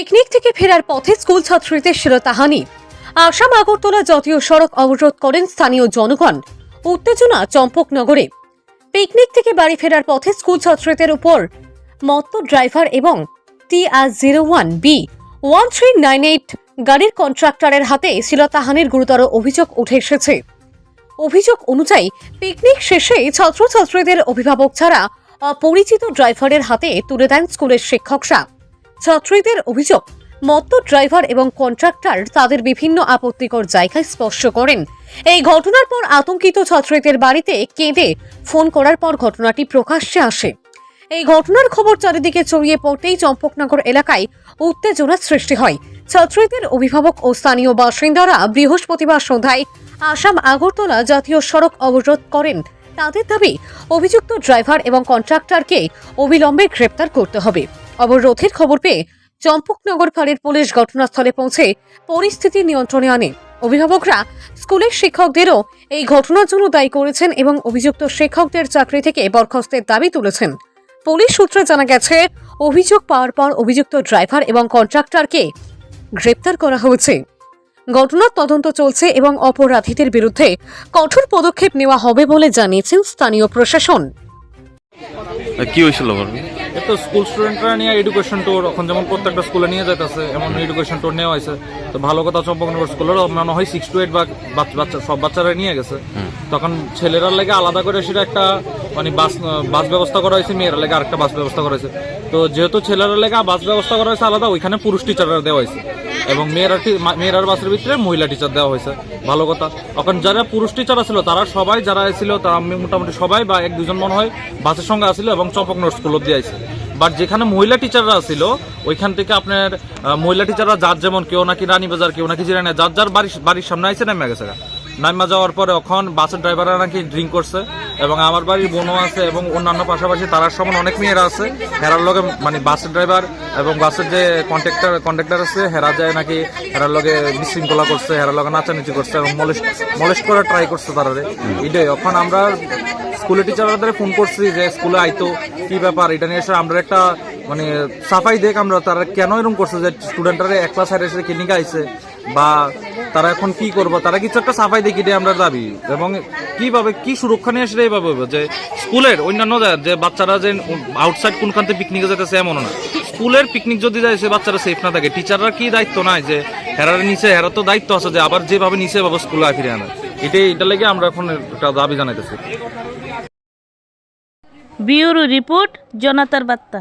Picnic থেকে ফেরার পথে স্কুল ছাত্রীদের শিরতাহানি। আসাম আগরতলা জাতীয় সড়ক অবরোধ করেন স্থানীয় জনগণ। উত্তেজনা চম্পকনগরে। পিকনিক থেকে বাড়ি ফেরার পথে স্কুল ছাত্রীদের উপর মত্ত ড্রাইভার এবং T R zero one B one three nine eight গাড়ির কন্ট্রাক্টরের হাতে শিলতাহানির গুরুতর অভিযোগ উঠে এসেছে। অভিযোগ অনুযায়ী, পিকনিক শেষে ছাত্রছাত্রীদের অভিভাবক ছাড়া অপরিচিত ড্রাইভারের হাতে তুলে দেন স্কুলের শিক্ষকরা। ছাত্রীদের অভিযোগ মত্ত ড্রাইভার এবং কন্ট্রাক্টর তাদের বিভিন্ন আপত্তিকর জায়গায় স্পর্শ করেন। এই ঘটনার পর আতঙ্কিত ছাত্রীদের বাড়িতে কেঁদে ফোন করার পর ঘটনাটি প্রকাশ্যে আসে। এই ঘটনার খবর চারিদিকে ছড়িয়ে পড়তেই চম্পকনগর এলাকায় উত্তেজনার সৃষ্টি হয়। ছাত্রীদের অভিভাবক ও স্থানীয় বাসিন্দারা বৃহস্পতিবার সন্ধ্যায় আসাম আগরতলা জাতীয় সড়ক অবরোধ করেন। তাদের দাবি, অভিযুক্ত ড্রাইভার এবং কন্ট্রাক্টরকে অবিলম্বে গ্রেপ্তার করতে হবে। অবরোধের খবর পেয়ে চম্পকনগর ফাঁড়ির পুলিশ ঘটনাস্থলে পৌঁছে পরিস্থিতি নিয়ন্ত্রণে আনে। অভিভাবকরা স্কুলের শিক্ষকদেরও এই ঘটনার জন্য দায়ী করেছেন এবং অভিযুক্ত শিক্ষকদের চাকরি থেকে বরখাস্তের দাবি তুলেছেন। পুলিশ সূত্রে জানা গেছে, অভিযোগ পাওয়ার পর অভিযুক্ত ড্রাইভার এবং কন্ট্রাক্টরকে গ্রেপ্তার করা হয়েছে। ঘটনার তদন্ত চলছে এবং অপরাধীদের বিরুদ্ধে কঠোর পদক্ষেপ নেওয়া হবে বলে জানিয়েছেন স্থানীয় প্রশাসন। কি হয়েছিল ঘটনা এ তো স্কুল স্টুডেন্টরা নিয়ে এডুকেশন ট্যুর এখন যেমন প্রত্যেকটা স্কুলে নিয়ে যাইতেছে এমন এডুকেশন ট্যুর নেওয়া হয়েছে। তো ভালো কথা চম্পকনগর স্কুলেরও মনে হয় সিক্স টু এইট বা বাচ্চা সব বাচ্চারা নিয়ে গেছে। তখন ছেলেরা লেগে আলাদা করে সেটা একটা মানে বাস বাস ব্যবস্থা করা হয়েছে মেয়েরা লেগে আরেকটা বাস ব্যবস্থা করা হয়েছে। তো যেহেতু ছেলেরা লেগে বাস ব্যবস্থা করা হয়েছে আলাদা ওইখানে পুরুষ টিচাররা দেওয়া হয়েছে। এবং মেয়েরা মেয়েরার বাসের ভিতরে মহিলা টিচার দেওয়া হয়েছে। ভালো কথা। এখন যারা পুরুষ টিচার আছিল তারা সবাই যারা ছিল, তারা মোটামুটি সবাই বা এক দুজন মনে হয় বাসের সঙ্গে আসছিল এবং চম্পক নোট স্কুল অব্দি আইছে। বাট যেখানে মহিলা টিচাররা ছিল, ওইখান থেকে আপনার মহিলা টিচাররা যার যেমন, কেউ নাকি রানী বাজার, কেউ নাকি জিরানি যার যার বাড়ির বাড়ির সামনে আইসে নেমে গেছে। নাইমা যাওয়ার পরে এখন বাসের ড্রাইভাররা নাকি ড্রিঙ্ক করছে এবং আমার বাড়ির বোনও আছে এবং অন্যান্য পাশাপাশি তারার সমান অনেক মেয়েরা আছে। হেরার লগে মানে বাসের ড্রাইভার এবং বাসের যে কন্ট্রাক্টর কন্ট্রাক্টর আছে, হেরা যায় নাকি হেরার লগে বিশৃঙ্খলা করছে, হেরার লগে নাচানাচি করছে এবং মলেস্ট করার ট্রাই করছে তারা এটাই এখন আমরা স্কুলের টিচারদের ফোন করছি যে স্কুলে আইতো, কি ব্যাপার? এটা নিয়ে এসে আমরা একটা মানে সাফাই দেখ আমরা, তারা কেন এরকম করছে যে স্টুডেন্টরা এক ক্লাস হাইড এসে ক্লিনিকে আইছে? বা তারা এখন কি করব? তারা কিছু একটা সাফাই দেখি এটাই আমরা দাবি। এবং কীভাবে, কি সুরক্ষা নিয়ে সেটাই ভাবে যে স্কুলের অন্যান্য যে বাচ্চারা যে আউটসাইড কোনখান থেকে পিকনিকে যেতেছে এমন না। স্কুলের পিকনিক যদি যায়, সে বাচ্চারা সেফ না থাকে। টিচাররা কি দায়িত্ব নাই যে হেরার নিচে হেরার তো দায়িত্ব আছে যে আবার যেভাবে নিচে ভাবে স্কুলে ফিরে আনা। এটাই এটা লেগে আমরা এখন একটা দাবি জানাইতেছি। ব্যুরো রিপোর্ট, জনতার বার্তা।